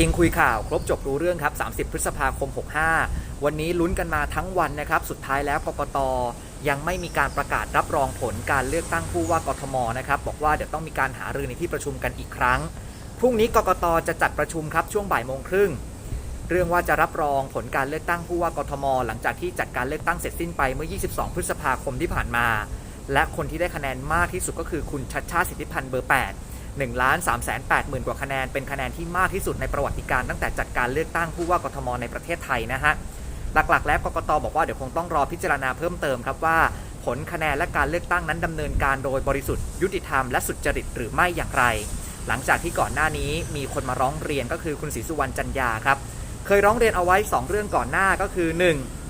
คิงคุยข่าวครบจบรู้เรื่องครับ 30 พฤษภาคม 65 วันนี้ลุ้นกันมาทั้งวันนะครับ สุดท้ายแล้วกกตยังไม่มีการประกาศรับรองผลการเลือกตั้งผู้ว่ากทมนะครับ บอกว่าเดี๋ยวต้องมีการหารือในที่ประชุมกันอีกครั้ง พรุ่งนี้กกตจะจัดประชุมครับช่วงบ่ายโมงครึ่ง เรื่องว่าจะรับรองผลการเลือกตั้งผู้ว่ากทม หลังจากที่จัดการเลือกตั้งเสร็จสิ้นไปเมื่อ 22 พฤษภาคมที่ผ่านมา และคนที่ได้คะแนนมากที่สุดก็คือคุณชัดชาติสิทธิพันธ์เบอร์ 8 1ล้าน3แสน8หมื่นกว่าคะแนน เป็นคะแนนที่มากที่สุดในประวัติการตั้งแต่จัดการเลือกตั้งผู้ว่ากทมในประเทศไทยนะฮะ หลักๆ แล้วกกตบอกว่าเดี๋ยวคงต้องรอพิจารณาเพิ่มเติมครับว่า ผลคะแนนและการเลือกตั้งนั้นดำเนินการโดยบริสุทธิ์ยุติธรรมและสุจริตหรือไม่อย่างไร หลังจากที่ก่อนหน้านี้มีคนมาร้องเรียนก็คือคุณศรีสุวรรณจันยาครับ เคยร้องเรียนเอาไว้ 2 เรื่องก่อนหน้าก็คือ 1.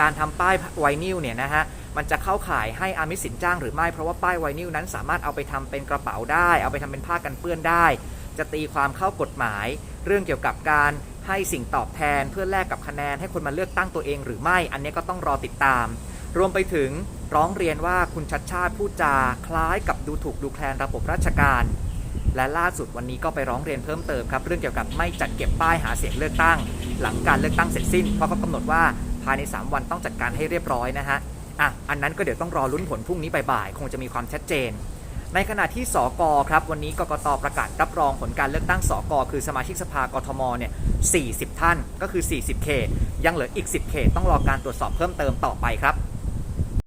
การทำป้ายไวนิลเนี่ยนะฮะมันจะเข้าข่ายให้อามิสินจ้างหรือไม่เพราะว่าป้ายไวนิลนั้นสามารถเอาไปทำเป็นกระเป๋าได้ เอาไปทำเป็นผ้ากันเปื้อนได้ จะตีความเข้ากฎหมาย เรื่องเกี่ยวกับการให้สิ่งตอบแทนเพื่อแลกกับคะแนนให้คนมาเลือกตั้งตัวเองหรือไม่ อันนี้ก็ต้องรอติดตาม รวมไปถึงร้องเรียนว่าคุณชัดชาติพูดจาคล้ายกับดูถูกดูแคลนระบบราชการ และล่าสุดวันนี้ก็ไปร้องเรียนเพิ่มเติมครับเรื่องเกี่ยวกับไม่จัดเก็บป้ายหาเสียงเลือกตั้ง หลังการเลือกตั้งเสร็จสิ้นเพราะเขากำหนดว่า ภายใน 3 วันต้องจัดการให้เรียบร้อยนะฮะอะอันนั้นก็เดี๋ยวต้องรอลุ้นผลพรุ่งนี้บ่ายๆคงจะมีความชัดเจน ในขณะที่สกครับวันนี้กกตประกาศรับรองผลการเลือกตั้งสกคือสมาชิกสภากทมเนี่ย40 ท่านก็คือ 40 เขต ยังเหลืออีก 10 เขตต้องรอการตรวจสอบเพิ่มเติมต่อไปครับ